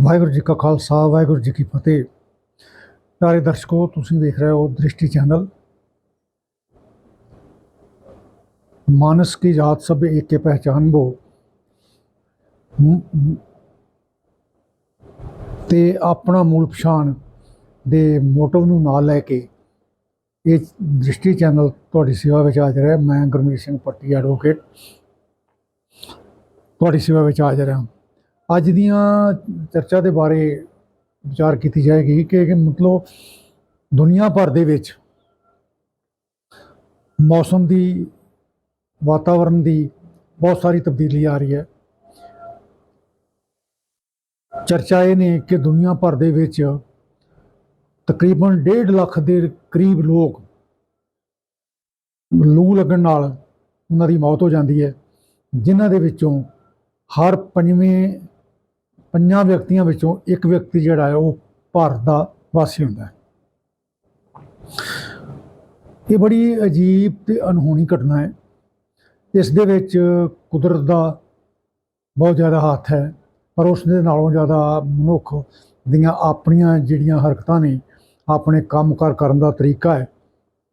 ਵਾਹਿਗੁਰੂ ਜੀ ਕਾ ਖਾਲਸਾ, ਵਾਹਿਗੁਰੂ ਜੀ ਕੀ ਫਤਿਹ। ਪਿਆਰੇ ਦਰਸ਼ਕੋ, ਤੁਸੀਂ ਵੇਖ ਰਹੇ ਹੋ ਦ੍ਰਿਸ਼ਟੀ ਚੈਨਲ। ਮਾਨਸ ਕੀ ਜਾਤ ਸਭ ਇੱਕ ਕੇ ਪਹਿਚਾਨ ਬੋ। ਮ- ਤੇ ਆਪਣਾ ਮੂਲ ਪਛਾਣ ਦੇ ਮੋਟਿਵ ਨੂੰ ਨਾਲ ਲੈ ਕੇ ਇਹ ਦ੍ਰਿਸ਼ਟੀ ਚੈਨਲ ਤੁਹਾਡੀ ਸੇਵਾ ਵਿੱਚ ਹਾਜ਼ਰ ਹੈ। ਮੈਂ ਗੁਰਮੀਤ ਸਿੰਘ ਪੱਟੀ ਐਡਵੋਕੇਟ ਤੁਹਾਡੀ ਸੇਵਾ ਵਿੱਚ ਹਾਜ਼ਰ ਹਾਂ। ਅੱਜ ਦੀਆਂ ਚਰਚਾ ਦੇ ਬਾਰੇ ਵਿਚਾਰ ਕੀਤੀ ਜਾਏਗੀ ਕਿ ਮਤਲਬ ਦੁਨੀਆ ਭਰ ਦੇ ਵਿੱਚ ਮੌਸਮ ਦੀ ਵਾਤਾਵਰਣ ਦੀ ਬਹੁਤ ਸਾਰੀ ਤਬਦੀਲੀ ਆ ਰਹੀ ਹੈ। ਚਰਚਾ ਇਹ ਨੇ ਕਿ ਦੁਨੀਆ ਭਰ ਦੇ ਵਿੱਚ ਤਕਰੀਬਨ 1.5 ਲੱਖ ਦੇ ਕਰੀਬ ਲੋਕ ਲੂ ਲੱਗਣ ਨਾਲ ਉਹਨਾਂ ਦੀ ਮੌਤ ਹੋ ਜਾਂਦੀ ਹੈ, ਜਿਨ੍ਹਾਂ ਦੇ ਵਿੱਚੋਂ ਹਰ ਪੰਜਵੇਂ ਪੰਜਾਂ ਵਿਅਕਤੀਆਂ ਵਿੱਚੋਂ ਇੱਕ ਵਿਅਕਤੀ ਜਿਹੜਾ ਹੈ ਉਹ ਭਾਰਤ ਦਾ ਵਾਸੀ ਹੁੰਦਾ ਹੈ। ਇਹ ਬੜੀ ਅਜੀਬ ਤੇ ਅਨਹੋਣੀ ਘਟਨਾ ਹੈ। ਇਸ ਦੇ ਵਿੱਚ ਕੁਦਰਤ ਦਾ ਬਹੁਤ ਜ਼ਿਆਦਾ ਹੱਥ ਹੈ, ਪਰ ਉਸ ਦੇ ਨਾਲੋਂ ਜ਼ਿਆਦਾ ਮਨੁੱਖ ਦੀਆਂ ਆਪਣੀਆਂ ਜਿਹੜੀਆਂ ਹਰਕਤਾਂ ਨੇ, ਆਪਣੇ ਕੰਮਕਾਰ ਕਰਨ ਦਾ ਤਰੀਕਾ ਹੈ,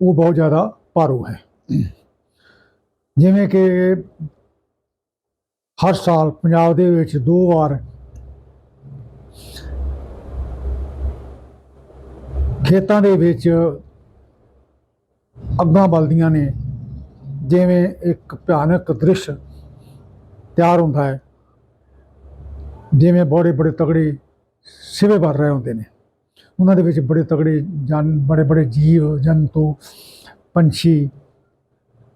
ਉਹ ਬਹੁਤ ਜ਼ਿਆਦਾ ਭਾਰੂ ਹੈ। ਜਿਵੇਂ ਕਿ ਹਰ ਸਾਲ ਪੰਜਾਬ ਦੇ ਵਿੱਚ ਦੋ ਵਾਰ ਖੇਤਾਂ ਦੇ ਵਿੱਚ ਅੱਗਾਂ ਬਲਦੀਆਂ ਨੇ, ਜਿਵੇਂ ਇੱਕ ਭਿਆਨਕ ਦ੍ਰਿਸ਼ ਤਿਆਰ ਹੁੰਦਾ ਹੈ, ਜਿਵੇਂ ਬੜੇ ਬੜੇ ਤਗੜੇ ਸਿਵੇ ਭਰ ਰਹੇ ਹੁੰਦੇ ਨੇ। ਉਹਨਾਂ ਦੇ ਵਿੱਚ ਬੜੇ ਤਗੜੇ ਜਨ, ਬੜੇ ਬੜੇ ਜੀਵ, ਜੰਤੂ, ਪੰਛੀ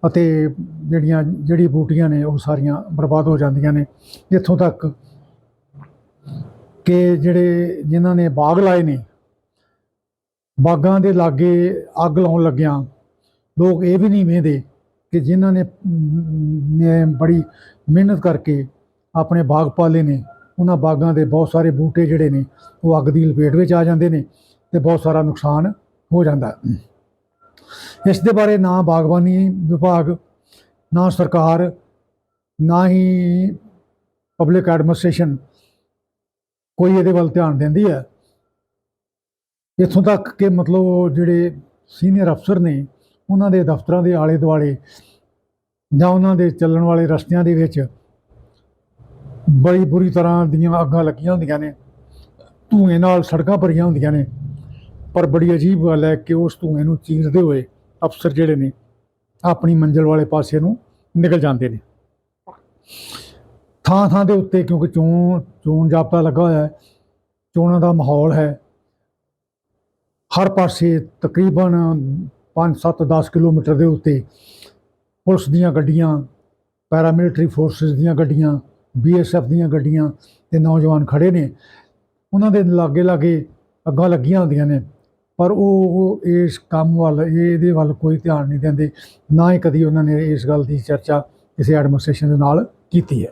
ਅਤੇ ਜਿਹੜੀਆਂ, ਜਿਹੜੀ ਬੂਟੀਆਂ ਨੇ ਉਹ ਸਾਰੀਆਂ ਬਰਬਾਦ ਹੋ ਜਾਂਦੀਆਂ ਨੇ। ਇੱਥੋਂ ਤੱਕ ਕਿ ਜਿਹੜੇ ਜਿਨ੍ਹਾਂ ਨੇ ਬਾਗ ਲਾਏ ਨੇ ਬਾਗਾਂ ਦੇ ਲਾਗੇ ਅੱਗ ਲਾਉਣ ਲੱਗਿਆਂ। ਲੋਕ ਇਹ ਵੀ ਨਹੀਂ ਵੇਖਦੇ ਕਿ ਜਿਨ੍ਹਾਂ ਨੇ ਨੇ ਬੜੀ ਮਿਹਨਤ ਕਰਕੇ ਆਪਣੇ ਬਾਗ ਪਾਲੇ ਨੇ। ਉਹਨਾਂ ਬਾਗਾਂ ਦੇ ਬਹੁਤ ਸਾਰੇ ਬੂਟੇ ਜਿਹੜੇ ਨੇ, ਉਹ ਅੱਗ ਦੀ ਲਪੇਟ ਵਿੱਚ ਆ ਜਾਂਦੇ ਨੇ ਤੇ ਬਹੁਤ ਸਾਰਾ ਨੁਕਸਾਨ ਹੋ ਜਾਂਦਾ। ਇਸ ਦੇ ਬਾਰੇ ਨਾ ਬਾਗਬਾਨੀ ਵਿਭਾਗ, ਨਾ ਸਰਕਾਰ, ਨਾ ਹੀ ਪਬਲਿਕ ਐਡਮਿਨਿਸਟ੍ਰੇਸ਼ਨ ਕੋਈ ਇਹਦੇ ਵੱਲ ਧਿਆਨ ਦਿੰਦੀ ਹੈ। ਇੱਥੋਂ ਤੱਕ ਕਿ ਮਤਲਬ ਜਿਹੜੇ ਸੀਨੀਅਰ ਅਫਸਰ ਨੇ, ਉਹਨਾਂ ਦੇ ਦਫ਼ਤਰਾਂ ਦੇ ਆਲੇ ਦੁਆਲੇ ਜਾਂ ਉਹਨਾਂ ਦੇ ਚੱਲਣ ਵਾਲੇ ਰਸਤਿਆਂ ਦੇ ਵਿੱਚ ਬੜੀ ਬੁਰੀ ਤਰ੍ਹਾਂ ਦੀਆਂ ਅੱਗਾਂ ਲੱਗੀਆਂ ਹੁੰਦੀਆਂ ਨੇ। ਧੂਏ ਨਾਲ ਸੜਕਾਂ ਭਰੀਆਂ ਹੁੰਦੀਆਂ ਨੇ। ਪਰ ਬੜੀ ਅਜੀਬ ਗੱਲ ਹੈ ਕਿ ਉਸ ਧੂਏ ਨੂੰ ਚੀਰਦੇ ਹੋਏ ਅਫਸਰ ਜਿਹੜੇ ਨੇ, ਆਪਣੀ ਮੰਜ਼ਿਲ ਵਾਲੇ ਪਾਸੇ ਨੂੰ ਨਿਕਲ ਜਾਂਦੇ ਨੇ। ਥਾਂ ਥਾਂ ਦੇ ਉੱਤੇ ਕਿਉਂਕਿ ਚੋਣ ਚੋਣ ਜਾਬਤਾ ਲੱਗਾ ਹੋਇਆ ਹੈ, ਚੋਣਾਂ ਦਾ ਮਾਹੌਲ ਹੈ ਹਰ ਪਾਸੇ ਤਕਰੀਬਨ 5 7 10 ਕਿਲੋਮੀਟਰ ਦੇ ਉੱਤੇ ਪੁਲਿਸ ਦੀਆਂ ਗੱਡੀਆਂ, ਪੈਰਾਮਿਲਟਰੀ ਫੋਰਸਸ ਦੀਆਂ ਗੱਡੀਆਂ ਬੀਐਸਐਫ ਦੀਆਂ ਗੱਡੀਆਂ ਤੇ ਨੌਜਵਾਨ ਖੜੇ ਨੇ। ਉਹਨਾਂ ਦੇ ਲਾਗੇ ਲਾਗੇ ਅੱਗਾਂ ਲੱਗੀਆਂ ਹੁੰਦੀਆਂ ਨੇ, ਪਰ ਉਹ ਉਹ ਇਸ ਕੰਮ ਵੱਲ ਇਹ ਇਹਦੇ ਵੱਲ ਕੋਈ ਧਿਆਨ ਨਹੀਂ ਦਿੰਦੇ, ਨਾ ਹੀ ਕਦੀ ਉਹਨਾਂ ਨੇ ਇਸ ਗੱਲ ਦੀ ਚਰਚਾ ਕਿਸੇ ਐਡਮਿਨਿਸਟ੍ਰੇਸ਼ਨ ਦੇ ਨਾਲ ਕੀਤੀ ਹੈ।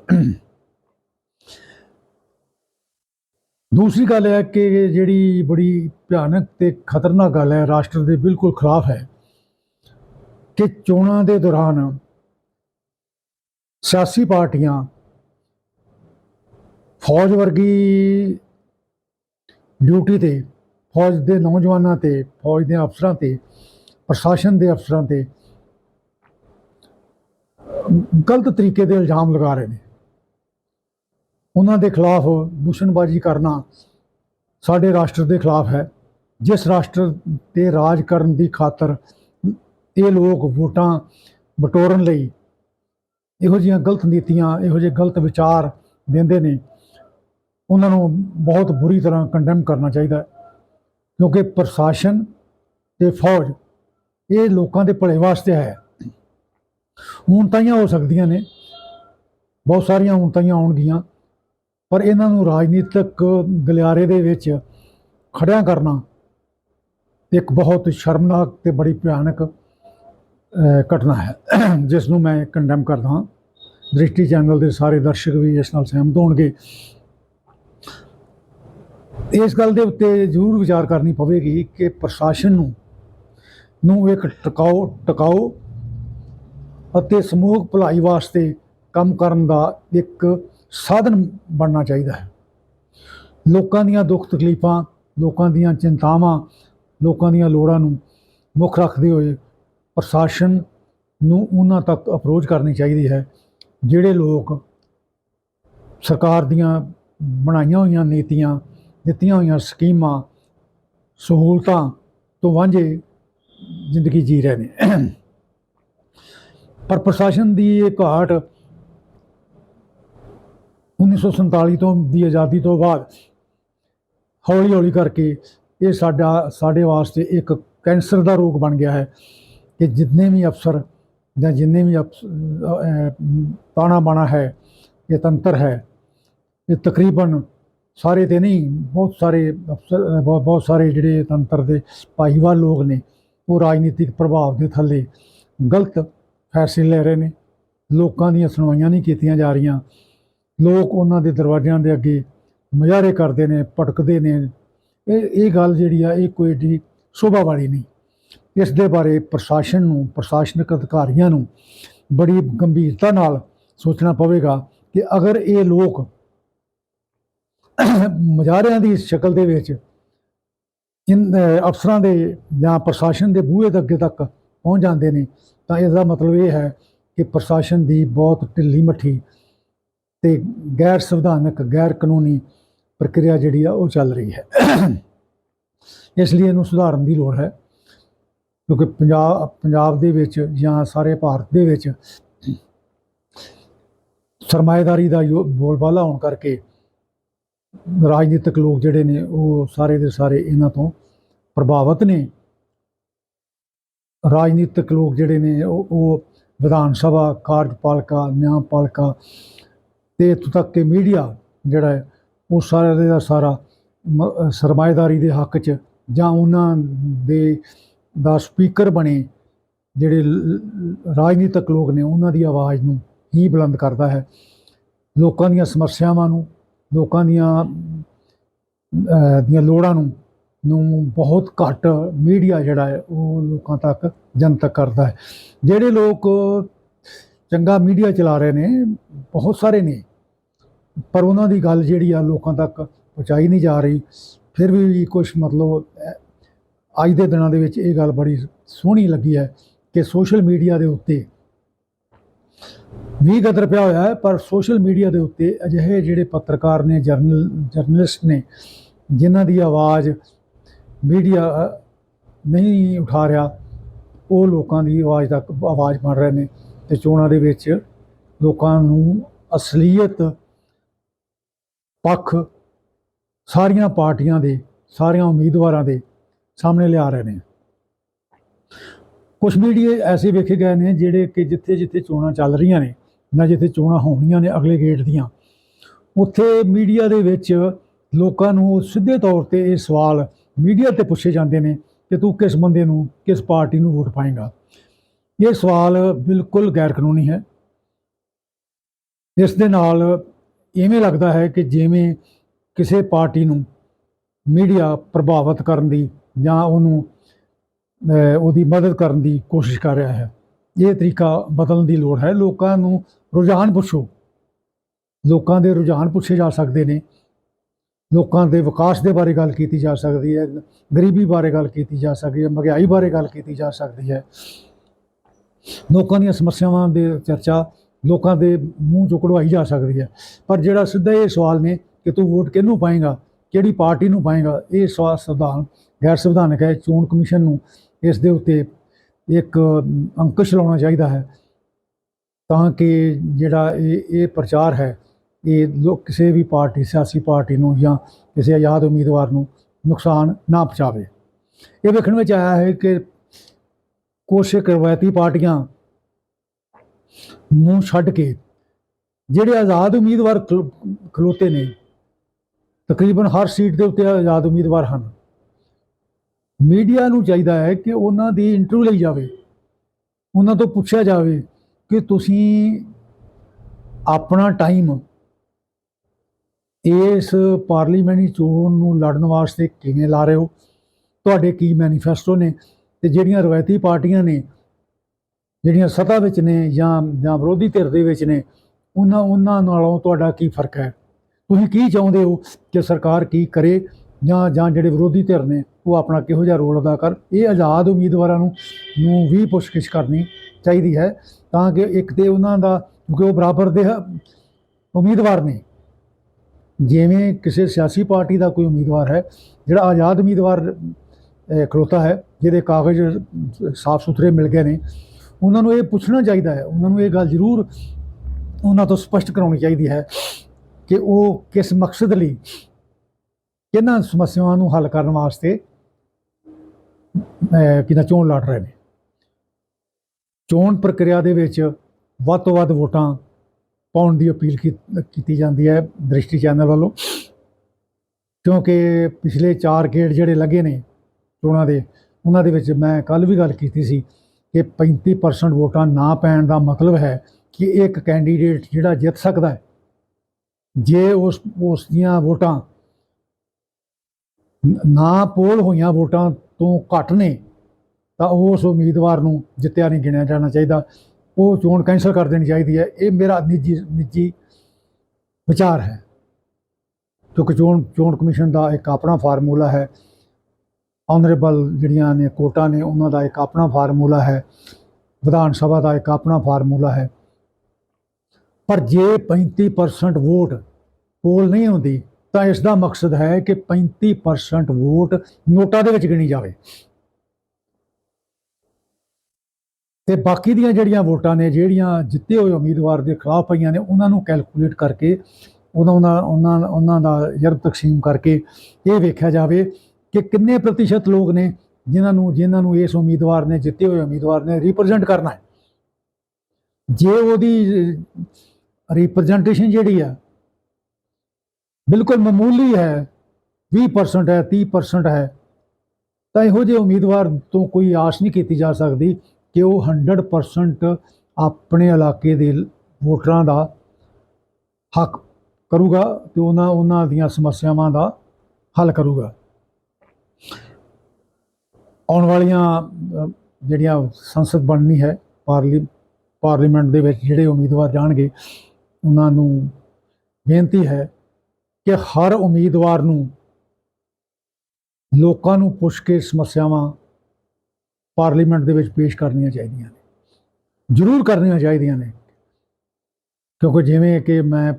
ਦੂਸਰੀ ਗੱਲ ਹੈ ਕਿ ਜਿਹੜੀ ਬੜੀ ਭਿਆਨਕ ਤੇ ਖਤਰਨਾਕ ਗੱਲ ਹੈ, ਰਾਸ਼ਟਰ ਦੇ ਬਿਲਕੁਲ ਖਿਲਾਫ ਹੈ ਕਿ ਚੋਣਾਂ ਦੇ ਦੌਰਾਨ ਸਿਆਸੀ ਪਾਰਟੀਆਂ ਫੌਜ ਵਰਗੀ ਡਿਊਟੀ ਤੇ, ਫੌਜ ਦੇ ਨੌਜਵਾਨਾਂ ਤੇ, ਫੌਜ ਦੇ ਅਫਸਰਾਂ ਤੇ, ਪ੍ਰਸ਼ਾਸਨ ਦੇ ਅਫਸਰਾਂ ਤੇ ਗਲਤ ਤਰੀਕੇ ਦੇ ਇਲਜ਼ਾਮ ਲਗਾ ਰਹੇ ਨੇ। ਉਹਨਾਂ ਦੇ ਖਿਲਾਫ ਦੂਸ਼ਣਬਾਜ਼ੀ ਕਰਨਾ ਸਾਡੇ ਰਾਸ਼ਟਰ ਦੇ ਖਿਲਾਫ ਹੈ। ਜਿਸ ਰਾਸ਼ਟਰ ਤੇ ਰਾਜ ਕਰਨ ਦੀ ਖਾਤਰ ਇਹ ਲੋਕ ਵੋਟਾਂ ਬਟੋਰਨ ਲਈ ਇਹੋ ਜਿਹੀਆਂ ਗਲਤ ਨੀਤੀਆਂ, ਇਹੋ ਜਿਹੇ ਗਲਤ ਵਿਚਾਰ ਦਿੰਦੇ ਨੇ, ਉਹਨਾਂ ਨੂੰ ਬਹੁਤ ਬੁਰੀ ਤਰ੍ਹਾਂ ਕੰਡੈਮ ਕਰਨਾ ਚਾਹੀਦਾ ਕਿਉਂਕਿ ਪ੍ਰਸ਼ਾਸਨ ਤੇ ਫੌਜ ਇਹ ਲੋਕਾਂ ਦੇ ਭਲੇ ਵਾਸਤੇ ਹੈ। ਹੁਣ ਤਾਈਆਂ ਹੋ ਸਕਦੀਆਂ ਨੇ। ਬਹੁਤ ਸਾਰੀਆਂ ਹੁਣ ਤਾਈਆਂ ਆਉਣਗੀਆਂ। ਪਰ ਇਹਨਾਂ ਨੂੰ ਰਾਜਨੀਤਿਕ ਗਲਿਆਰੇ ਦੇ ਵਿੱਚ ਖੜਿਆ ਕਰਨਾ ਇੱਕ ਬਹੁਤ ਸ਼ਰਮਨਾਕ ਤੇ ਬੜੀ ਭਿਆਨਕ ਘਟਨਾ ਹੈ, ਜਿਸ ਨੂੰ ਮੈਂ ਕੰਡੈਮ ਕਰਦਾ ਹਾਂ। ਦ੍ਰਿਸ਼ਟੀ ਚੈਨਲ ਦੇ ਸਾਰੇ ਦਰਸ਼ਕ ਵੀ ਇਸ ਨਾਲ ਸਹਿਮਤ ਹੋਣਗੇ। ਇਸ ਗੱਲ ਦੇ ਉੱਤੇ ਜ਼ਰੂਰ ਵਿਚਾਰ ਕਰਨੀ ਪਵੇਗੀ ਕਿ ਪ੍ਰਸ਼ਾਸਨ ਨੂੰ ਨੂੰ ਇੱਕ ਟਿਕਾਊ ਟਿਕਾਊ ਅਤੇ ਸਮੂਹਕ ਭਲਾਈ ਵਾਸਤੇ ਕੰਮ ਕਰਨ ਦਾ ਇੱਕ ਸਾਧਨ ਬਣਨਾ ਚਾਹੀਦਾ ਹੈ। ਲੋਕਾਂ ਦੀਆਂ ਦੁੱਖ ਤਕਲੀਫਾਂ, ਲੋਕਾਂ ਦੀਆਂ ਚਿੰਤਾਵਾਂ, ਲੋਕਾਂ ਦੀਆਂ ਲੋੜਾਂ ਨੂੰ ਮੁੱਖ ਰੱਖਦੇ ਹੋਏ ਪ੍ਰਸ਼ਾਸਨ ਨੂੰ ਉਹਨਾਂ ਤੱਕ ਅਪਰੋਚ ਕਰਨੀ ਚਾਹੀਦੀ ਹੈ, ਜਿਹੜੇ ਲੋਕ ਸਰਕਾਰ ਦੀਆਂ ਬਣਾਈਆਂ ਹੋਈਆਂ ਨੀਤੀਆਂ, ਦਿੱਤੀਆਂ ਹੋਈਆਂ ਸਕੀਮਾਂ, ਸਹੂਲਤਾਂ ਤੋਂ ਵਾਂਝੇ ਜ਼ਿੰਦਗੀ ਜੀ ਰਹੇ ਨੇ। ਪਰ ਪ੍ਰਸ਼ਾਸਨ ਦੀ ਇਹ ਘਾਟ 1947 ਤੋਂ ਦੀ ਆਜ਼ਾਦੀ ਤੋਂ ਬਾਅਦ ਹੌਲੀ ਹੌਲੀ ਕਰਕੇ ਇਹ ਸਾਡਾ ਸਾਡੇ ਵਾਸਤੇ ਇੱਕ ਕੈਂਸਰ ਦਾ ਰੋਗ ਬਣ ਗਿਆ ਹੈ ਕਿ ਜਿੰਨੇ ਵੀ ਅਫਸਰ ਜਾਂ ਜਿੰਨੇ ਵੀ ਅਫਸ- ਅਹ, ਤਾਣਾ ਬਾਣਾ ਹੈ ਇਹ ਤੰਤਰ ਹੈ ਇਹ ਤਕਰੀਬਨ ਸਾਰੇ ਤੇ ਨਹੀਂ ਬਹੁਤ ਸਾਰੇ ਅਫਸਰ ਬਹੁਤ ਬਹੁਤ ਸਾਰੇ ਜਿਹੜੇ ਤੰਤਰ ਦੇ ਭਾਈਵਾਲ ਲੋਕ ਨੇ ਉਹ ਰਾਜਨੀਤਿਕ ਪ੍ਰਭਾਵ ਦੇ ਥੱਲੇ ਗਲਤ ਫੈਸਲੇ ਲੈ ਰਹੇ ਨੇ ਲੋਕਾਂ ਦੀਆਂ ਸੁਣਵਾਈਆਂ ਨਹੀਂ ਕੀਤੀਆਂ ਜਾ ਰਹੀਆਂ। ਲੋਕ ਉਹਨਾਂ ਦੇ ਦਰਵਾਜ਼ਿਆਂ ਦੇ ਅੱਗੇ ਮੁਜ਼ਾਹਰੇ ਕਰਦੇ ਨੇ, ਭਟਕਦੇ ਨੇ। ਇਹ ਇਹ ਗੱਲ ਜਿਹੜੀ ਆ, ਇਹ ਕੋਈ ਏਡੀ ਸ਼ੋਭਾ ਵਾਲੀ ਨਹੀਂ। ਇਸ ਦੇ ਬਾਰੇ ਪ੍ਰਸ਼ਾਸਨ ਨੂੰ, ਪ੍ਰਸ਼ਾਸਨਿਕ ਅਧਿਕਾਰੀਆਂ ਨੂੰ ਬੜੀ ਗੰਭੀਰਤਾ ਨਾਲ ਸੋਚਣਾ ਪਵੇਗਾ ਕਿ ਅਗਰ ਇਹ ਲੋਕ ਮੁਜ਼ਾਹਰਿਆਂ ਦੀ ਸ਼ਕਲ ਦੇ ਵਿੱਚ ਇਨ ਅਫਸਰਾਂ ਦੇ ਜਾਂ ਪ੍ਰਸ਼ਾਸਨ ਦੇ ਬੂਹੇ ਦੇ ਅੱਗੇ ਤੱਕ ਪਹੁੰਚ ਜਾਂਦੇ ਨੇ, ਤਾਂ ਇਸ ਦਾ ਮਤਲਬ ਇਹ ਹੈ ਕਿ ਪ੍ਰਸ਼ਾਸਨ ਦੀ ਬਹੁਤ ਢਿੱਲੀ ਮੱਠੀ ਤੇ ਗੈਰ ਸੰਵਿਧਾਨਕ, ਗੈਰ ਕਾਨੂੰਨੀ ਪ੍ਰਕਿਰਿਆ ਜਿਹੜੀ ਆ ਉਹ ਚੱਲ ਰਹੀ ਹੈ। ਇਸ ਲਈ ਇਹਨੂੰ ਸੁਧਾਰਨ ਦੀ ਲੋੜ ਹੈ, ਕਿਉਂਕਿ ਪੰਜਾਬ ਪੰਜਾਬ ਦੇ ਵਿੱਚ ਜਾਂ ਸਾਰੇ ਭਾਰਤ ਦੇ ਵਿੱਚ ਸਰਮਾਏਦਾਰੀ ਦਾ ਯੋ- ਬੋਲਬਾਲਾ ਹੋਣ ਕਰਕੇ ਰਾਜਨੀਤਿਕ ਲੋਕ ਜਿਹੜੇ ਨੇ ਉਹ ਸਾਰੇ ਦੇ ਸਾਰੇ ਇਹਨਾਂ ਤੋਂ ਪ੍ਰਭਾਵਿਤ ਨੇ। ਰਾਜਨੀਤਿਕ ਲੋਕ ਜਿਹੜੇ ਨੇ ਉਹ ਉਹ ਵਿਧਾਨ ਸਭਾ, ਕਾਰਜਪਾਲਿਕਾ ਨਿਆਂਪਾਲਿਕਾ ਤੇ ਇੱਥੋਂ ਤੱਕ ਕਿ ਮੀਡੀਆ ਜਿਹੜਾ ਹੈ, ਉਹ ਸਾਰਾ ਦਾ ਸਾਰਾ ਮ- ਸਰਮਾਏਦਾਰੀ ਦੇ ਹੱਕ 'ਚ ਜਾਂ ਉਹਨਾਂ ਦੇ ਦਾ ਸਪੀਕਰ ਬਣੇ, ਜਿਹੜੇ ਰਾਜਨੀਤਿਕ ਲੋਕ ਨੇ, ਉਹਨਾਂ ਦੀ ਆਵਾਜ਼ ਨੂੰ ਹੀ ਬੁਲੰਦ ਕਰਦਾ ਹੈ। ਲੋਕਾਂ ਦੀਆਂ ਸਮੱਸਿਆਵਾਂ ਨੂੰ, ਲੋਕਾਂ ਦੀਆਂ ਦੀਆਂ ਲੋੜਾਂ ਨੂੰ ਨੂੰ ਬਹੁਤ ਘੱਟ ਮੀਡੀਆ ਜਿਹੜਾ ਹੈ, ਉਹ ਲੋਕਾਂ ਤੱਕ ਜਨਤਕ ਕਰਦਾ ਹੈ। ਜਿਹੜੇ ਲੋਕ ਚੰਗਾ ਮੀਡੀਆ ਚਲਾ ਰਹੇ ਨੇ, ਬਹੁਤ ਸਾਰੇ ਨੇ ਪਰ ਉਹਨਾਂ ਦੀ ਗੱਲ ਜਿਹੜੀ ਆ ਲੋਕਾਂ ਤੱਕ ਪਹੁੰਚਾਈ ਨਹੀਂ ਜਾ ਰਹੀ। ਫਿਰ ਵੀ ਕੁਝ ਮਤਲਬ ਅੱਜ ਦੇ ਦਿਨਾਂ ਦੇ ਵਿੱਚ ਇਹ ਗੱਲ ਬੜੀ ਸੋਹਣੀ ਲੱਗੀ ਹੈ ਕਿ ਸੋਸ਼ਲ ਮੀਡੀਆ ਦੇ ਉੱਤੇ ਵੀ ਗਦਰ ਪਿਆ ਹੋਇਆ ਹੈ, ਪਰ ਸੋਸ਼ਲ ਮੀਡੀਆ ਦੇ ਉੱਤੇ ਅਜਿਹੇ ਜਿਹੜੇ ਪੱਤਰਕਾਰ ਨੇ, ਜਰਨਲ, ਜਰਨਲਿਸਟ ਨੇ, ਜਿਨ੍ਹਾਂ ਦੀ ਆਵਾਜ਼ ਮੀਡੀਆ ਨਹੀਂ ਉਠਾ ਰਿਹਾ, ਉਹ ਲੋਕਾਂ ਦੀ ਆਵਾਜ਼ ਤੱਕ, ਆਵਾਜ਼ ਬਣ ਰਹੇ ਨੇ ਤੇ ਚੋਣਾਂ ਦੇ ਵਿੱਚ ਲੋਕਾਂ ਨੂੰ ਅਸਲੀਅਤ ਪੱਖ ਸਾਰੀਆਂ ਪਾਰਟੀਆਂ ਦੇ, ਸਾਰੀਆਂ ਉਮੀਦਵਾਰਾਂ ਦੇ ਸਾਹਮਣੇ ਲਿਆ ਰਹੇ ਨੇ। ਕੁਝ ਮੀਡੀਏ ਐਸੇ ਵੇਖੇ ਗਏ ਨੇ ਜਿਹੜੇ ਕਿ ਜਿੱਥੇ ਜਿੱਥੇ ਚੋਣਾਂ ਚੱਲ ਰਹੀਆਂ ਨੇ ਜਾਂ ਜਿੱਥੇ ਚੋਣਾਂ ਹੋਣੀਆਂ ਨੇ ਅਗਲੇ ਗੇਟ ਦੀਆਂ, ਉੱਥੇ ਮੀਡੀਆ ਦੇ ਵਿੱਚ ਲੋਕਾਂ ਨੂੰ ਸਿੱਧੇ ਤੌਰ ਤੇ ਇਹ ਸਵਾਲ ਮੀਡੀਆ ਤੇ ਪੁੱਛੇ ਜਾਂਦੇ ਨੇ ਕਿ ਤੂੰ ਕਿਸ ਬੰਦੇ ਨੂੰ, ਕਿਸ ਪਾਰਟੀ ਨੂੰ ਵੋਟ ਪਾਏਗਾ। ਇਹ ਸਵਾਲ ਬਿਲਕੁਲ ਗੈਰ ਕਾਨੂੰਨੀ ਹੈ। ਇਸ ਦੇ ਨਾਲ ਇਵੇਂ ਲੱਗਦਾ ਹੈ ਕਿ ਜਿਵੇਂ ਕਿਸੇ ਪਾਰਟੀ ਨੂੰ ਮੀਡੀਆ ਪ੍ਰਭਾਵਿਤ ਕਰਨ ਦੀ ਜਾਂ ਉਹਨੂੰ ਉਹਦੀ ਮਦਦ ਕਰਨ ਦੀ ਕੋਸ਼ਿਸ਼ ਕਰ ਰਿਹਾ ਹੈ। ਇਹ ਤਰੀਕਾ ਬਦਲਣ ਦੀ ਲੋੜ ਹੈ। ਲੋਕਾਂ ਨੂੰ ਰੁਝਾਨ ਪੁੱਛੋ। ਲੋਕਾਂ ਦੇ ਰੁਝਾਨ ਪੁੱਛੇ ਜਾ ਸਕਦੇ ਨੇ। ਲੋਕਾਂ ਦੇ ਵਿਕਾਸ ਦੇ ਬਾਰੇ ਗੱਲ ਕੀਤੀ ਜਾ ਸਕਦੀ ਹੈ। ਗਰੀਬੀ ਬਾਰੇ ਗੱਲ ਕੀਤੀ ਜਾ ਸਕਦੀ ਹੈ। ਮਹਿੰਗਾਈ ਬਾਰੇ ਗੱਲ ਕੀਤੀ ਜਾ ਸਕਦੀ ਹੈ। ਲੋਕਾਂ ਦੀਆਂ ਸਮੱਸਿਆਵਾਂ ਦੇ ਚਰਚਾ ਲੋਕਾਂ ਦੇ ਮੂੰਹ ਚੋਂ ਕਢਵਾਈ ਜਾ ਸਕਦੀ ਹੈ। ਪਰ ਜਿਹੜਾ ਸਿੱਧਾ ਇਹ ਸਵਾਲ ਨੇ ਕਿ ਤੂੰ ਵੋਟ ਕਿਹਨੂੰ ਪਾਏਗਾ ਕਿਹੜੀ ਪਾਰਟੀ ਨੂੰ ਪਾਏਗਾ ਇਹ ਸਵਾਲ ਸੰਵਿਧਾਨ ਗੈਰ ਸੰਵਿਧਾਨਕ ਹੈ ਚੋਣ ਕਮਿਸ਼ਨ ਨੂੰ ਇਸ ਦੇ ਉੱਤੇ ਇੱਕ ਅਮ, ਅੰਕੁਸ਼ ਲਾਉਣਾ ਚਾਹੀਦਾ ਹੈ ਤਾਂ ਕਿ ਜਿਹੜਾ ਇਹ ਇਹ ਪ੍ਰਚਾਰ ਹੈ ਇਹ ਲੋਕ ਕਿਸੇ ਵੀ ਪਾਰਟੀ ਸਿਆਸੀ ਪਾਰਟੀ ਨੂੰ ਜਾਂ ਕਿਸੇ ਆਜ਼ਾਦ ਉਮੀਦਵਾਰ ਨੂੰ ਨੁਕਸਾਨ ਨਾ ਪਹੁੰਚਾਵੇ। ਇਹ ਵੇਖਣ ਵਿੱਚ ਆਇਆ ਹੈ ਕਿ ਕੁਛ ਰਵਾਇਤੀ ਪਾਰਟੀਆਂ ਨੂੰ ਛੱਡ ਕੇ, ਜਿਹੜੇ ਆਜ਼ਾਦ ਉਮੀਦਵਾਰ ਖਲੋ- ਖਲੋਤੇ ਨੇ, ਤਕਰੀਬਨ ਹਰ ਸੀਟ ਦੇ ਉੱਤੇ ਆਜ਼ਾਦ ਉਮੀਦਵਾਰ ਹਨ। ਮੀਡੀਆ ਨੂੰ ਚਾਹੀਦਾ ਹੈ ਕਿ ਉਹਨਾਂ ਦੀ ਇੰਟਰਵਿਊ ਲਈ ਜਾਵੇ। ਉਹਨਾਂ ਤੋਂ ਪੁੱਛਿਆ ਜਾਵੇ ਕਿ ਤੁਸੀਂ ਆਪਣਾ ਟਾਈਮ ਇਸ ਪਾਰਲੀਮੈਂਟਰੀ ਚੋਣ ਨੂੰ ਲੜਨ ਵਾਸਤੇ ਕਿਵੇਂ ਲਾ ਰਹੇ ਹੋ? ਤੁਹਾਡੇ ਕੀ ਮੈਨੀਫੈਸਟੋ ਨੇ? ਤੇ ਜਿਹੜੀਆਂ ਰਵਾਇਤੀ ਪਾਰਟੀਆਂ ਨੇ ਜਿਹੜੀਆਂ ਸੱਤਾ ਵਿੱਚ ਨੇ ਜਾਂ ਜਾਂ ਵਿਰੋਧੀ ਧਿਰ ਦੇ ਵਿੱਚ ਨੇ, ਉਹਨਾਂ ਉਹਨਾਂ ਨਾਲੋਂ ਤੁਹਾਡਾ ਕੀ ਫ਼ਰਕ ਹੈ? ਤੁਸੀਂ ਕੀ ਚਾਹੁੰਦੇ ਹੋ ਕਿ ਸਰਕਾਰ ਕੀ ਕਰੇ ਜਾਂ ਜਾਂ ਜਿਹੜੇ ਵਿਰੋਧੀ ਧਿਰ ਨੇ, ਉਹ ਆਪਣਾ ਕਿਹੋ ਜਿਹਾ ਰੋਲ ਅਦਾ ਕਰ ਇਹ ਆਜ਼ਾਦ ਉਮੀਦਵਾਰਾਂ ਨੂੰ ਨੂੰ ਵੀ ਪੁੱਛਗਿੱਛ ਕਰਨੀ ਚਾਹੀਦੀ ਹੈ ਤਾਂ ਕਿ ਇੱਕ ਤੇ ਉਹਨਾਂ ਦਾ ਕਿਉਂਕਿ ਉਹ ਬਰਾਬਰ ਦੇ ਉਮੀਦਵਾਰ ਨੇ। ਜਿਵੇਂ ਕਿਸੇ ਸਿਆਸੀ ਪਾਰਟੀ ਦਾ ਕੋਈ ਉਮੀਦਵਾਰ ਹੈ, ਜਿਹੜਾ ਆਜ਼ਾਦ ਉਮੀਦਵਾਰ ਖਲੋਤਾ ਹੈ, ਜਿਹਦੇ ਕਾਗਜ਼ ਸਾਫ਼ ਸੁਥਰੇ ਮਿਲ ਗਏ ਨੇ ਉਹਨਾਂ ਨੂੰ ਇਹ ਪੁੱਛਣਾ ਚਾਹੀਦਾ ਹੈ ਉਹਨਾਂ ਨੂੰ ਇਹ ਗੱਲ ਜ਼ਰੂਰ ਉਹਨਾਂ ਤੋਂ ਸਪਸ਼ਟ ਕਰਾਉਣੀ ਚਾਹੀਦੀ ਹੈ ਕਿ ਉਹ ਕਿਸ ਮਕਸਦ ਲਈ ਕਿਹਨਾਂ ਸਮੱਸਿਆਵਾਂ ਨੂੰ ਹੱਲ ਕਰਨ ਵਾਸਤੇ ਅਹ, ਚੋਣ ਲੜ ਰਹੇ ਨੇ। ਚੋਣ ਪ੍ਰਕਿਰਿਆ ਦੇ ਵਿੱਚ ਵੱਧ ਤੋਂ ਵੱਧ ਵੋਟਾਂ ਪਾਉਣ ਦੀ ਅਪੀਲ ਕੀਤੀ ਜਾਂਦੀ ਹੈ ਦ੍ਰਿਸ਼ਟੀ ਚੈਨਲ ਵੱਲੋਂ ਕਿਉਂਕਿ ਪਿਛਲੇ 4 ਗੇੜ ਜਿਹੜੇ ਲੱਗੇ ਨੇ ਚੋਣਾਂ ਦੇ ਉਹਨਾਂ ਦੇ ਵਿੱਚ ਮੈਂ ਕੱਲ ਵੀ ਗੱਲ ਕੀਤੀ ਸੀ ਕਿ 35% ਵੋਟਾਂ ਨਾ ਪੈਣ ਦਾ ਮਤਲਬ ਹੈ ਕਿ ਇੱਕ ਕੈਂਡੀਡੇਟ ਜਿਹੜਾ ਜਿੱਤ ਸਕਦਾ ਹੈ। ਜੇ ਉਸ ਉਸ ਦੀਆਂ ਵੋਟਾਂ ਨਾ ਪੋਲ ਹੋਈਆਂ ਵੋਟਾਂ ਤੋਂ ਘੱਟ ਨੇ, ਤਾਂ ਉਸ ਉਮੀਦਵਾਰ ਨੂੰ ਜਿੱਤਿਆ ਨਹੀਂ ਗਿਣਿਆ ਜਾਣਾ ਚਾਹੀਦਾ। ਉਹ ਚੋਣ ਕੈਂਸਲ ਕਰ ਦੇਣੀ ਚਾਹੀਦੀ ਹੈ। ਇਹ ਮੇਰਾ ਨਿੱਜੀ ਨਿੱਜੀ ਵਿਚਾਰ ਹੈ। ਕਿਉਂਕਿ ਚੋਣ ਚੋਣ ਕਮਿਸ਼ਨ ਦਾ ਇੱਕ ਆਪਣਾ ਫਾਰਮੂਲਾ ਹੈ ਆਨਰੇਬਲ ਜਿਹੜੀਆਂ ਨੇ ਕੋਟਾਂ ਨੇ, ਉਹਨਾਂ ਦਾ ਇੱਕ ਆਪਣਾ ਫਾਰਮੂਲਾ ਹੈ। ਵਿਧਾਨ ਸਭਾ ਦਾ ਇੱਕ ਆਪਣਾ ਫਾਰਮੂਲਾ ਹੈ। ਪਰ ਜੇ 35% ਵੋਟ ਪੋਲ ਨਹੀਂ ਹੁੰਦੀ, ਤਾਂ ਇਸ ਦਾ ਮਕਸਦ ਹੈ ਕਿ 35% ਵੋਟ ਨੋਟਾਂ ਦੇ ਵਿੱਚ ਗਿਣੀ ਜਾਵੇ। ਤੇ ਬਾਕੀ ਦੀਆਂ ਜਿਹੜੀਆਂ ਵੋਟਾਂ ਨੇ, ਜਿਹੜੀਆਂ ਜਿੱਤੇ ਹੋਏ ਉਮੀਦਵਾਰ ਦੇ ਖਿਲਾਫ ਪਈਆਂ ਨੇ, ਉਹਨਾਂ ਨੂੰ ਕੈਲਕੂਲੇਟ ਕਰਕੇ, ਉਹਨਾਂ ਉਹਨਾਂ ਉਹਨਾਂ ਦਾ ਜਰਬ ਤਕਸੀਮ ਕਰਕੇ ਇਹ ਵੇਖਿਆ ਜਾਵੇ ਕਿ ਕਿੰਨੇ ਪ੍ਰਤੀਸ਼ਤ ਲੋਕ ਨੇ ਜਿਨ੍ਹਾਂ ਨੂੰ ਜਿਨ੍ਹਾਂ ਨੂੰ ਇਸ ਉਮੀਦਵਾਰ ਨੇ ਜਿੱਤੇ ਹੋਏ ਉਮੀਦਵਾਰ ਨੇ ਰਿਪਰੈਜ਼ੈਂਟ ਕਰਨਾ ਹੈ। ਜੇ ਉਹਦੀ ਰਿਪਰੈਜ਼ੈਂਟੇਸ਼ਨ ਜਿਹੜੀ ਆ, ਬਿਲਕੁਲ ਮਾਮੂਲੀ ਹੈ 20% ਹੈ 30% ਹੈ, ਤਾਂ ਇਹੋ ਜਿਹੇ ਉਮੀਦਵਾਰ ਤੋਂ ਕੋਈ ਆਸ ਨਹੀਂ ਕੀਤੀ ਜਾ ਸਕਦੀ ਕਿ ਉਹ 100% ਆਪਣੇ ਇਲਾਕੇ ਦੇ ਵੋਟਰਾਂ ਦਾ ਹੱਕ ਕਰੂਗਾ ਤੇ ਉਹਨਾਂ ਉਹਨਾਂ ਦੀਆਂ ਸਮੱਸਿਆਵਾਂ ਦਾ ਹੱਲ ਕਰੂਗਾ। ਆਉਣ ਵਾਲੀਆਂ ਜਿਹੜੀਆਂ ਸੰਸਦ ਬਣਨੀ ਹੈ, ਪਾਰਲੀ, ਪਾਰਲੀਮੈਂਟ ਦੇ ਵਿੱਚ ਜਿਹੜੇ ਉਮੀਦਵਾਰ ਜਾਣਗੇ, ਉਹਨਾਂ ਨੂੰ ਬੇਨਤੀ ਹੈ ਕਿ ਹਰ ਉਮੀਦਵਾਰ ਨੂੰ ਲੋਕਾਂ ਨੂੰ ਪੁੱਛ ਕੇ ਸਮੱਸਿਆਵਾਂ ਪਾਰਲੀਮੈਂਟ ਦੇ ਵਿੱਚ ਪੇਸ਼ ਕਰਨੀਆਂ ਚਾਹੀਦੀਆਂ ਨੇ। ਜ਼ਰੂਰ ਕਰਨੀਆਂ ਚਾਹੀਦੀਆਂ ਨੇ। ਕਿਉਂਕਿ ਜਿਵੇਂ ਕਿ ਮੈਂ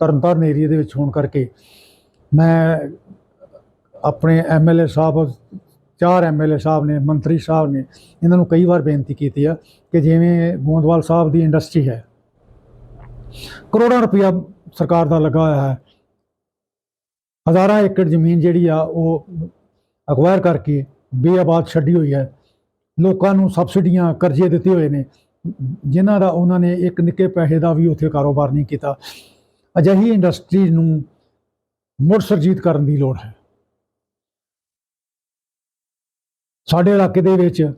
ਤਰਨਤਾਰਨ ਏਰੀਆ ਦੇ ਵਿੱਚ ਹੋਣ ਕਰਕੇ ਮੈਂ ਆਪਣੇ ਐਮਐਲਏ ਸਾਹਿਬ ਚਾਰ ਐਮਐਲਏ ਸਾਹਿਬ ਨੇ, ਮੰਤਰੀ ਸਾਹਿਬ ਨੇ, ਇਹਨਾਂ ਨੂੰ ਕਈ ਵਾਰ ਬੇਨਤੀ ਕੀਤੀ ਆ ਕਿ ਜਿਵੇਂ ਗੋਂਦਵਾਲ ਸਾਹਿਬ ਦੀ ਇੰਡਸਟਰੀ ਹੈ, ਕਰੋੜਾਂ ਰੁਪਇਆ ਸਰਕਾਰ ਦਾ ਲੱਗਾ ਹੋਇਆ ਹੈ, ਹਜ਼ਾਰਾਂ ਏਕੜ ਜ਼ਮੀਨ ਜਿਹੜੀ ਆ ਉਹ ਅਕਵਾਇਰ ਕਰਕੇ ਬੇਆਬਾਦ ਛੱਡੀ ਹੋਈ ਹੈ, ਲੋਕਾਂ ਨੂੰ ਸਬਸਿਡੀਆਂ ਕਰਜ਼ੇ ਦਿੱਤੇ ਹੋਏ ਨੇ, ਜਿਨ੍ਹਾਂ ਦਾ ਉਹਨਾਂ ਨੇ ਇੱਕ ਨਿੱਕੇ ਪੈਸੇ ਦਾ ਵੀ ਉੱਥੇ ਕਾਰੋਬਾਰ ਨਹੀਂ ਕੀਤਾ, ਅਜਿਹੀ ਇੰਡਸਟਰੀ ਨੂੰ ਮੁੜ ਸਰਜੀਤ ਕਰਨ ਦੀ ਲੋੜ ਹੈ। ਸਾਡੇ ਇਲਾਕੇ ਦੇ ਵਿੱਚ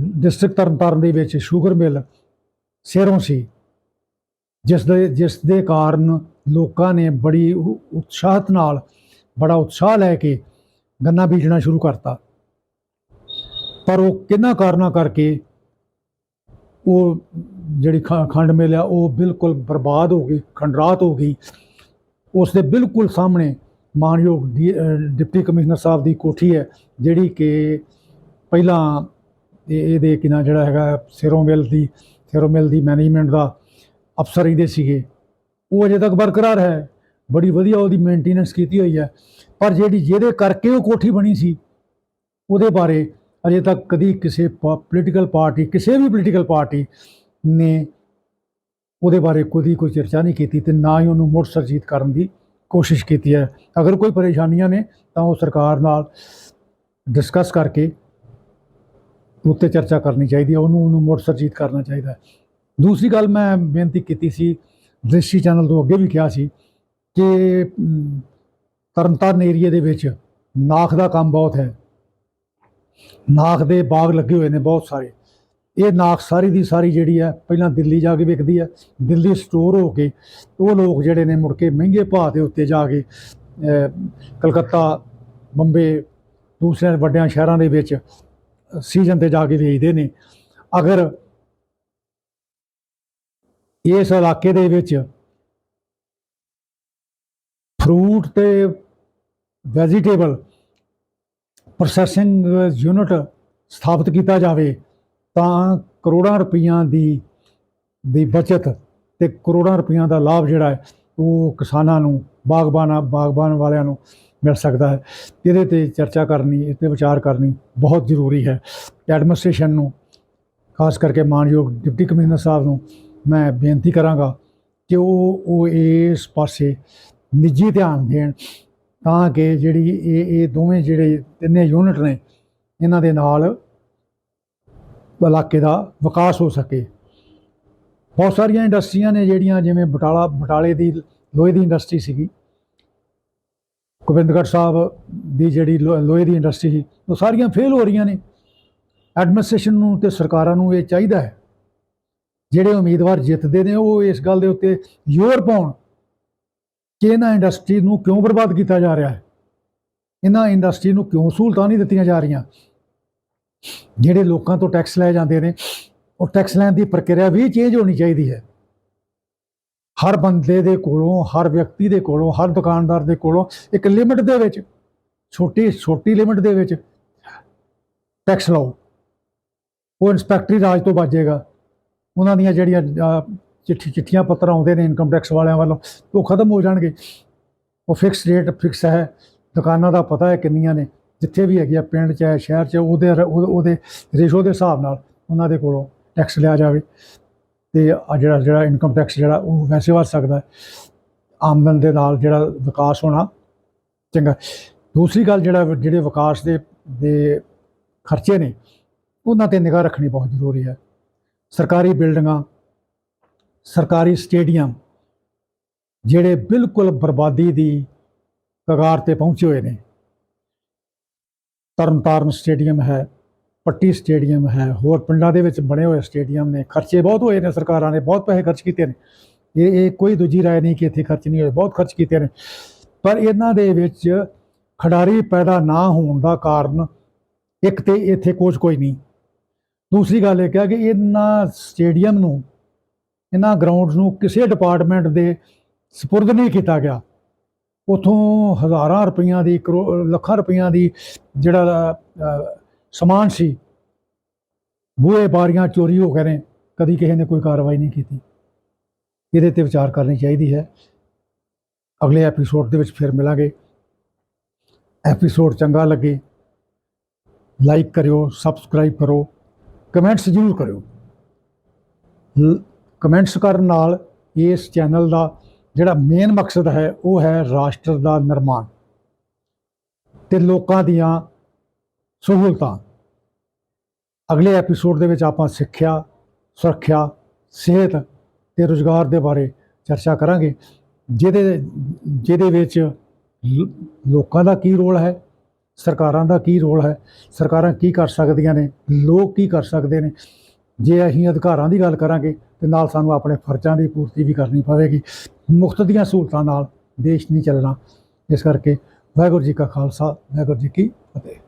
ਡਿਸਟ੍ਰਿਕਟ ਤਰਨਤਾਰਨ ਦੇ ਵਿੱਚ ਸ਼ੂਗਰ ਮਿਲ ਸਿਰੋਂ ਸੀ। ਜਿਸ ਦੇ ਜਿਸ ਦੇ ਕਾਰਨ ਲੋਕਾਂ ਨੇ ਬੜੀ ਉਤਸ਼ਾਹਤ ਨਾਲ, ਬੜਾ ਉਤਸ਼ਾਹ ਲੈ ਕੇ ਗੰਨਾ ਬੀਜਣਾ ਸ਼ੁਰੂ ਕਰਤਾ। ਪਰ ਉਹ ਕਿੰਨਾ ਕਾਰਨਾਂ ਕਰਕੇ ਉਹ ਜਿਹੜੀ ਖ- ਖੰਡ ਮਿਲ ਆ, ਉਹ ਬਿਲਕੁਲ ਬਰਬਾਦ ਹੋ ਗਈ, ਖੰਡਰਾਤ ਹੋ ਗਈ। ਉਸ ਦੇ ਬਿਲਕੁਲ ਸਾਹਮਣੇ ਮਾਨਯੋਗ ਡੀ- ਡਿਪਟੀ ਕਮਿਸ਼ਨਰ ਸਾਹਿਬ ਦੀ ਕੋਠੀ ਹੈ, ਜਿਹੜੀ ਕਿ ਪਹਿਲਾਂ ਇਹ- ਇਹਦੇ ਕਿਨਾ ਜਿਹੜਾ ਹੈਗਾ ਸਿਰੋਂ ਮਿਲ ਦੀ, ਸਿਰੋਂ ਮਿਲ ਦੀ ਮੈਨੇਜਮੈਂਟ ਦਾ ਅਫਸਰ ਇਹਦੇ ਸੀਗੇ। ਉਹ ਅਜੇ ਤੱਕ ਬਰਕਰਾਰ ਹੈ। ਬੜੀ ਵਧੀਆ ਉਹਦੀ ਮੇਨਟੇਨੈਂਸ ਕੀਤੀ ਹੋਈ ਹੈ। ਪਰ ਜਿਹੜੀ ਜਿਹਦੇ ਕਰਕੇ ਉਹ ਕੋਠੀ ਬਣੀ ਸੀ, ਉਹਦੇ ਬਾਰੇ ਅਜੇ ਤੱਕ ਕਦੀ ਕਿਸੇ ਪੋਲੀਟੀਕਲ ਪਾਰਟੀ ਕਿਸੇ ਵੀ ਪੋਲੀਟੀਕਲ ਪਾਰਟੀ ਨੇ ਉਹਦੇ ਬਾਰੇ ਕੋਈ ਕੋਈ ਚਰਚਾ ਨਹੀਂ ਕੀਤੀ ਤੇ ਨਾ ਹੀ ਉਹਨੂੰ ਮੁੜ ਸਰਜੀਤ ਕਰਨ ਦੀ ਕੋਸ਼ਿਸ਼ ਕੀਤੀ ਹੈ। ਅਗਰ ਕੋਈ ਪਰੇਸ਼ਾਨੀਆਂ ਨੇ ਤਾਂ ਉਹ ਸਰਕਾਰ ਨਾਲ ਡਿਸਕਸ ਕਰਕੇ ਉੱਤੇ ਚਰਚਾ ਕਰਨੀ ਚਾਹੀਦੀ ਹੈ, ਉਹਨੂੰ ਉਹਨੂੰ ਮੁੜ ਸਰਜੀਤ ਕਰਨਾ ਚਾਹੀਦਾ ਹੈ। ਦੂਸਰੀ ਗੱਲ ਮੈਂ ਬੇਨਤੀ ਕੀਤੀ ਸੀ, ਦ੍ਰਿਸ਼ਟੀ ਚੈਨਲ ਤੋਂ ਅੱਗੇ ਵੀ ਕਿਹਾ ਸੀ ਕਿ ਤਰਨਤਾਰਨ ਏਰੀਏ ਦੇ ਵਿੱਚ ਨਾਖ ਦਾ ਕੰਮ ਬਹੁਤ ਹੈ। ਨਾਖ ਦੇ ਬਾਗ ਲੱਗੇ ਹੋਏ ਨੇ ਬਹੁਤ ਸਾਰੇ। ਇਹ ਨਾਖ ਸਾਰੀ ਦੀ ਸਾਰੀ ਜਿਹੜੀ ਹੈ, ਪਹਿਲਾਂ ਦਿੱਲੀ ਜਾ ਕੇ ਵਿਕਦੀ ਹੈ, ਦਿੱਲੀ ਸਟੋਰ ਹੋ ਕੇ ਉਹ ਲੋਕ ਜਿਹੜੇ ਨੇ ਮੁੜ ਕੇ ਮਹਿੰਗੇ ਭਾਅ ਦੇ ਉੱਤੇ ਜਾ ਕੇ ਕਲਕੱਤਾ, ਬੰਬੇ ਦੂਸਰੇ ਵੱਡਿਆਂ ਸ਼ਹਿਰਾਂ ਦੇ ਵਿੱਚ ਸੀਜ਼ਨ ਤੇ ਜਾ ਕੇ ਵੇਚਦੇ ਨੇ। ਅਗਰ ਇਸ ਇਲਾਕੇ ਦੇ ਵਿੱਚ ਫਰੂਟ ਤੇ ਵੈਜੀਟੇਬਲ ਪ੍ਰੋਸੈਸਿੰਗ ਯੂਨਿਟ ਸਥਾਪਿਤ ਕੀਤਾ ਜਾਵੇ, ਤਾਂ ਕਰੋੜਾਂ ਰੁਪਈਆਂ ਦੀ ਦੀ ਬਚਤ ਤੇ ਕਰੋੜਾਂ ਰੁਪਈਆਂ ਦਾ ਲਾਭ ਜਿਹੜਾ ਹੈ, ਉਹ ਕਿਸਾਨਾਂ ਨੂੰ, ਬਾਗਬਾਨਾਂ, ਬਾਗਬਾਨ ਵਾਲਿਆਂ ਨੂੰ ਮਿਲ ਸਕਦਾ ਹੈ। ਇਹਦੇ ਤੇ ਚਰਚਾ ਕਰਨੀ, ਇਸ ਤੇ ਵਿਚਾਰ ਕਰਨੀ ਬਹੁਤ ਜ਼ਰੂਰੀ ਹੈ। ਐਡਮਿਨਿਸਟ੍ਰੇਸ਼ਨ ਨੂੰ, ਖਾਸ ਕਰਕੇ ਮਾਨਯੋਗ ਡਿਪਟੀ ਕਮਿਸ਼ਨਰ ਸਾਹਿਬ ਨੂੰ ਮੈਂ ਬੇਨਤੀ ਕਰਾਂਗਾ ਕਿ ਉਹ ਉਹ ਇਸ ਪਾਸੇ ਨਿੱਜੀ ਧਿਆਨ ਦੇਣ ਤਾਂ ਕਿ ਜਿਹੜੀ ਇਹ ਇਹ ਦੋਵੇਂ ਜਿਹੜੇ ਤਿੰਨੇ ਯੂਨਿਟ ਨੇ, ਇਹਨਾਂ ਦੇ ਨਾਲ ਇਲਾਕੇ ਦਾ ਵਿਕਾਸ ਹੋ ਸਕੇ। ਬਹੁਤ ਸਾਰੀਆਂ ਇੰਡਸਟਰੀਆਂ ਨੇ ਜਿਹੜੀਆਂ, ਜਿਵੇਂ ਬਟਾਲਾ, ਬਟਾਲੇ ਦੀ, ਲੋਹੇ ਦੀ ਇੰਡਸਟਰੀ ਸੀਗੀ। ਗੋਬਿੰਦਗੜ੍ਹ ਸਾਹਿਬ ਦੀ ਜਿਹੜੀ ਲੋ- ਲੋਹੇ ਦੀ ਇੰਡਸਟਰੀ ਸੀ, ਉਹ ਸਾਰੀਆਂ ਫੇਲ ਹੋ ਰਹੀਆਂ ਨੇ। ਐਡਮਿਨਿਸਟ੍ਰੇਸ਼ਨ ਨੂੰ ਤੇ ਸਰਕਾਰਾਂ ਨੂੰ ਇਹ ਚਾਹੀਦਾ ਹੈ। ਜਿਹੜੇ ਉਮੀਦਵਾਰ ਜਿੱਤਦੇ ਨੇ, ਉਹ ਇਸ ਗੱਲ ਦੇ ਉੱਤੇ ਜ਼ੋਰ ਪਾਉਣ ਕਿ ਇਹਨਾਂ ਇੰਡਸਟਰੀ ਨੂੰ ਕਿਉਂ ਬਰਬਾਦ ਕੀਤਾ ਜਾ ਰਿਹਾ ਹੈ। ਇਹਨਾਂ ਇੰਡਸਟਰੀ ਨੂੰ ਕਿਉਂ ਸਹੂਲਤਾਂ ਨਹੀਂ ਦਿੱਤੀਆਂ ਜਾ ਰਹੀਆਂ? ਜਿਹੜੇ ਲੋਕਾਂ ਤੋਂ ਟੈਕਸ ਲਏ ਜਾਂਦੇ ਨੇ, ਉਹ ਟੈਕਸ ਲੈਣ ਦੀ ਪ੍ਰਕਿਰਿਆ ਵੀ ਚੇਂਜ ਹੋਣੀ ਚਾਹੀਦੀ ਹੈ। ਹਰ ਬੰਦੇ ਦੇ ਕੋਲੋਂ, ਹਰ ਵਿਅਕਤੀ ਦੇ ਕੋਲੋਂ, ਹਰ ਦੁਕਾਨਦਾਰ ਦੇ ਕੋਲੋਂ ਇੱਕ ਲਿਮਿਟ ਦੇ ਵਿੱਚ, ਛੋਟੀ ਛੋਟੀ ਲਿਮਿਟ ਦੇ ਵਿੱਚ ਟੈਕਸ ਲਾਓ। ਉਹ ਇਨਸਪੈਕਟਰੀ ਰਾਜ ਤੋਂ ਬਚੇਗਾ ਉਹਨਾਂ ਦੀਆਂ ਜਿਹੜੀਆਂ ਚਿੱਠੀ, ਚਿੱਠੀਆਂ ਪੱਤਰ ਆਉਂਦੇ ਨੇ ਇਨਕਮ ਟੈਕਸ ਵਾਲਿਆਂ ਵੱਲੋਂ, ਉਹ ਖਤਮ ਹੋ ਜਾਣਗੇ। ਉਹ ਫਿਕਸ ਰੇਟ ਫਿਕਸ ਹੈ। ਦੁਕਾਨਾਂ ਦਾ ਪਤਾ ਹੈ ਕਿੰਨੀਆਂ ਨੇ। ਜਿੱਥੇ ਵੀ ਹੈਗੀ ਆ, ਪਿੰਡ ਚ ਹੈ, ਸ਼ਹਿਰ ਚ ਉਹਦੇ- ਉਹਦੇ ਰੇਸ਼ੋ ਦੇ ਹਿਸਾਬ ਨਾਲ ਉਹਨਾਂ ਦੇ ਕੋਲੋਂ ਟੈਕਸ ਲਿਆ ਜਾਵੇ। ਤੇ ਆ ਜਿਹੜਾ ਜਿਹੜਾ ਇਨਕਮ ਟੈਕਸ ਜਿਹੜਾ, ਉਹ ਵੈਸੇ ਵੱਧ ਸਕਦਾ ਆਮਦਨ ਦੇ ਨਾਲ ਜਿਹੜਾ ਵਿਕਾਸ ਹੋਣਾ, ਚੰਗਾ। ਦੂਸਰੀ ਗੱਲ ਜਿਹੜਾ, ਜਿਹੜੇ ਵਿਕਾਸ ਦੇ ਦੇ ਖਰਚੇ ਨੇ, ਉਹਨਾਂ ਤੇ ਨਿਗਾਹ ਰੱਖਣੀ ਬਹੁਤ ਜ਼ਰੂਰੀ ਹੈ। ਸਰਕਾਰੀ ਬਿਲਡਿੰਗਾਂ, ਸਰਕਾਰੀ ਸਟੇਡੀਅਮ, ਜਿਹੜੇ ਬਿਲਕੁਲ ਬਰਬਾਦੀ ਦੀ ਕਗਾਰ ਤੇ ਪਹੁੰਚੇ ਹੋਏ ਨੇ, ਤਰਨਤਾਰਨ ਸਟੇਡੀਅਮ ਹੈ ਪੱਟੀ ਸਟੇਡੀਅਮ ਹੈ, ਹੋਰ ਪਿੰਡਾਂ ਦੇ ਵਿੱਚ ਬਣੇ ਹੋਏ ਸਟੇਡੀਅਮ ਨੇ, ਖਰਚੇ ਬਹੁਤ ਹੋਏ ਨੇ ਸਰਕਾਰਾਂ ਨੇ, ਬਹੁਤ ਪੈਸੇ ਖਰਚ ਕੀਤੇ ਨੇ। ਇਹ ਇਹ ਕੋਈ ਦੂਜੀ ਰਾਏ ਨਹੀਂ ਕਿ ਇੱਥੇ ਖਰਚ ਨਹੀਂ ਹੋਏ, ਬਹੁਤ ਖਰਚ ਕੀਤੇ ਨੇ। ਪਰ ਇਹਨਾਂ ਦੇ ਵਿੱਚ ਖਿਡਾਰੀ ਪੈਦਾ ਨਾ ਹੋਣ ਦਾ ਕਾਰਨ ਇੱਕ ਤੇ ਇੱਥੇ ਕੋਚ ਕੋਈ ਨਹੀਂ। ਦੂਸਰੀ ਗੱਲ ਇਹ ਕਿਹਾ ਕਿ ਇਹਨਾਂ ਸਟੇਡੀਅਮ ਨੂੰ, ਇਹਨਾਂ ਗਰਾਊਂਡਸ ਨੂੰ ਕਿਸੇ ਡਿਪਾਰਟਮੈਂਟ ਦੇ ਸਪੁਰਦ ਨਹੀਂ ਕੀਤਾ ਗਿਆ। ਉਥੋਂ ਹਜ਼ਾਰਾਂ ਰੁਪਈਆਂ ਦੀ ਕਰੋ, ਲੱਖਾਂ ਰੁਪਈਆਂ ਦੀ ਜਿਹੜਾ ਸਮਾਨ ਸੀ। ਬੂਹੇ ਬਾਰੀਆਂ ਚੋਰੀ ਹੋ ਗਏ ਨੇ। ਕਦੀ ਕਿਸੇ ਨੇ ਕੋਈ ਕਾਰਵਾਈ ਨਹੀਂ ਕੀਤੀ। ਇਹਦੇ ਤੇ ਵਿਚਾਰ ਕਰਨੀ ਚਾਹੀਦੀ ਹੈ। ਅਗਲੇ ਐਪੀਸੋਡ ਦੇ ਵਿੱਚ ਫਿਰ ਮਿਲਾਂਗੇ। ਐਪੀਸੋਡ ਚੰਗਾ ਲੱਗੇ ਲਾਈਕ ਕਰਿਓ ਸਬਸਕ੍ਰਾਈਬ ਕਰੋ ਕਮੈਂਟਸ ਜ਼ਰੂਰ ਕਰਿਓ। ਕਮੈਂਟਸ ਕਰਨ ਨਾਲ ਇਸ ਚੈਨਲ ਦਾ ਜਿਹੜਾ ਮੇਨ ਮਕਸਦ ਹੈ, ਉਹ ਹੈ ਰਾਸ਼ਟਰ ਦਾ ਨਿਰਮਾਣ। ਤੇ ਲੋਕਾਂ ਦੀਆਂ ਸਹੂਲਤਾਂ। ਅਗਲੇ ਐਪੀਸੋਡ ਦੇ ਵਿੱਚ ਆਪਾਂ ਸਿੱਖਿਆ, ਸੁਰੱਖਿਆ, ਸਿਹਤ ਤੇ ਰੁਜ਼ਗਾਰ ਦੇ ਬਾਰੇ ਚਰਚਾ ਕਰਾਂਗੇ, ਜਿਹਦੇ ਜਿਹਦੇ ਵਿੱਚ ਲੋਕਾਂ ਦਾ ਕੀ ਰੋਲ ਹੈ, ਸਰਕਾਰਾਂ ਦਾ ਕੀ ਰੋਲ ਹੈ, ਸਰਕਾਰਾਂ ਕੀ ਕਰ ਸਕਦੀਆਂ ਨੇ, ਲੋਕ ਕੀ ਕਰ ਸਕਦੇ ਨੇ। ਜੇ ਅਸੀਂ ਅਧਿਕਾਰਾਂ ਦੀ ਗੱਲ ਕਰਾਂਗੇ, ਤੇ ਨਾਲ ਸਾਨੂੰ ਆਪਣੇ ਫਰਜ਼ਾਂ ਦੀ ਪੂਰਤੀ ਵੀ ਕਰਨੀ ਪਵੇਗੀ। ਮੁਫਤ ਦੀਆਂ ਸਹੂਲਤਾਂ ਨਾਲ ਦੇਸ਼ ਨਹੀਂ ਚੱਲਣਾ। ਇਸ ਕਰਕੇ ਵਾਹਿਗੁਰੂ ਜੀ ਕਾ ਖਾਲਸਾ, ਵਾਹਿਗੁਰੂ ਜੀ ਕੀ ਫਤਿਹ।